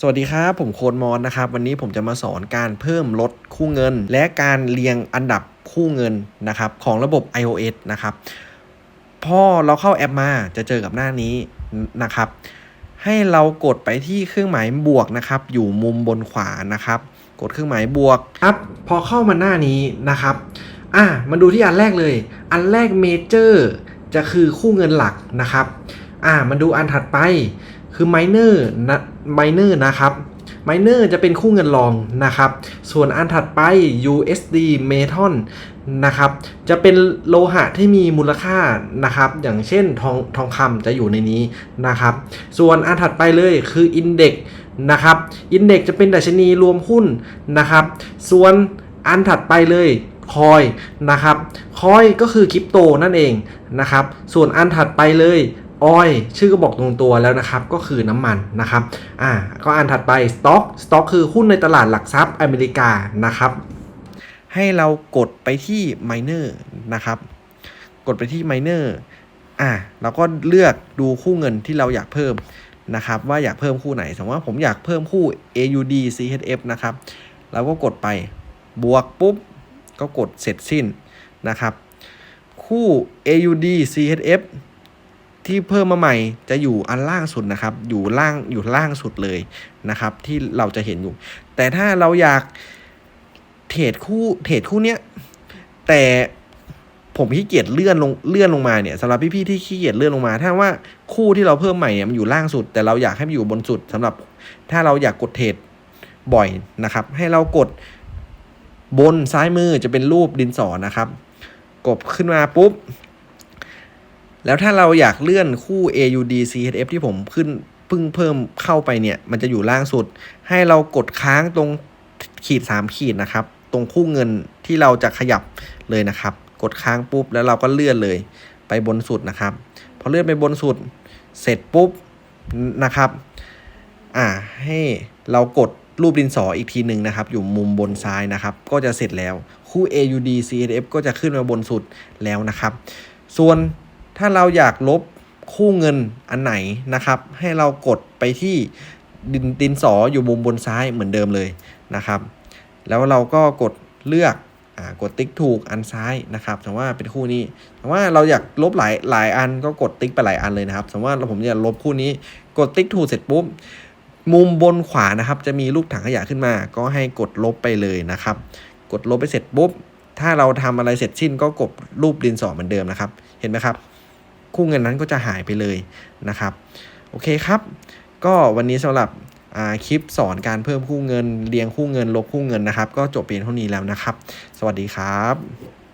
สวัสดีครับ ผมโคดมอนนะครับ วันนี้ผมจะมาสอนการเพิ่มลดคู่เงิน และการเรียงอันดับคู่เงินนะครับของระบบ iOS นะครับพอเราเข้าแอปมาจะเจอกับหน้านี้นะครับ ให้เรากดไปที่เครื่องหมายบวกนะครับ อยู่มุมบนขวานะครับ กดเครื่องหมายบวกครับพอเข้ามาหน้านี้นะครับอะมาดูที่อันแรกเลย อันแรกเมเจอร์จะคือคู่เงินหลักนะครับอะมาดูอันถัดไป คือไมเนอร์นะไมเนอร์นะครับไมเนอร์จะเป็นคู่เงินรองนะครับ ส่วนอันถัดไป USD Metal นะครับ จะเป็นโลหะที่มีมูลค่านะครับ อย่างเช่นทองทองคำจะอยู่ในนี้นะครับ ส่วนอันถัดไปเลยคือ Index นะครับ Index จะเป็นดัชนีรวมหุ้นนะครับ ส่วนอันถัดไปเลยคอยนะครับ คอยก็คือคริปโตนั่นเองนะครับ ส่วนอันถัดไปเลย ออยชื่อก็บอกตรงตัวแล้วนะครับ ก็คือน้ำมันนะครับอ่าก็อันถัดไป Stock Stock คือหุ้นในตลาดหลักทรัพย์อเมริกานะครับ ให้เรากดไปที่ Miner นะครับ กดไปที่ Miner อ่าเราก็เลือกดูคู่เงินที่เราอยากเพิ่มนะครับ ว่าอยากเพิ่มคู่ไหน สมมติว่าผมอยากเพิ่มคู่ AUD CHF นะครับเราก็กดไปบวกปุ๊บ ก็กดเสร็จสิ้นนะครับ คู่ AUD CHF ที่เพิ่มมาใหม่จะอยู่อันล่างสุดนะครับ อยู่ล่างอยู่ล่างสุดเลยนะครับ ที่เราจะเห็นอยู่ แต่ถ้าเราอยากเทรดคู่เทรดคู่เนี้ยแต่ผมขี้เกียจเลื่อนลงเลื่อนลงมาเนี่ยสำหรับพี่ๆที่ขี้เกียจเลื่อนลงมา ถ้าว่าคู่ที่เราเพิ่มใหม่เนี่ยมันอยู่ล่างสุด แต่เราอยากให้มันอยู่บนสุดสำหรับถ้าเราอยากกดเทรดบ่อยนะครับ ให้เรากดบนซ้ายมือจะเป็นรูปดินสอนะครับ กดขึ้นมาปุ๊บ แล้วถ้าเราอยากเลื่อนคู่ AUD CHF ที่ผมขึ้นเพิ่งเพิ่มเข้าไปเนี่ย มันจะอยู่ล่างสุด ให้เรากดค้างตรงขีด 3 ขีดนะครับ ตรงคู่เงินที่เราจะขยับเลยนะครับ กดค้างปุ๊บแล้วเราก็เลื่อนเลยไปบนสุดนะครับ พอเลื่อนไปบนสุดเสร็จปุ๊บนะครับ อ่าให้เรากดรูปดินสออีกทีหนึ่งนะครับ อยู่มุมบนซ้ายนะครับ ก็จะเสร็จแล้ว คู่ AUD CHF ก็จะขึ้นมาบนสุดแล้วนะครับ ส่วน ถ้าเราอยากลบคู่เงินอันไหนนะครับ ให้เรากดไปที่ดินดินสออยู่มุมบนซ้ายเหมือนเดิมเลยนะครับ แล้วเราก็กดเลือกอกดติ๊กถูกอันซ้ายนะครับสมมติว่าเป็นคู่นี้ แต่ว่าเราอยากลบหลายหลายอันก็กดติ๊กไปหลายอันเลยนะครับสมมติว่าผมอยากลบคู่นี้กดติ๊กถูกเสร็จปุ๊บมุมบนขวานะครับ จะมีรูปถังขยะขึ้นมา ก็ให้กดลบไปเลยนะครับ กดลบไปเสร็จปุ๊บถ้าเราทำอะไรเสร็จสิ้นก็กดรูปดินสอเหมือนเดิมนะครับ เห็นไหมครับ คู่เงินนั้นก็จะหายไปเลยนะครับ โอเคครับ ก็วันนี้สำหรับคลิปสอนการเพิ่มคู่เงินเรียงคู่เงินลบคู่เงินนะครับ ก็จบเพียงเท่านี้แล้วนะครับ สวัสดีครับ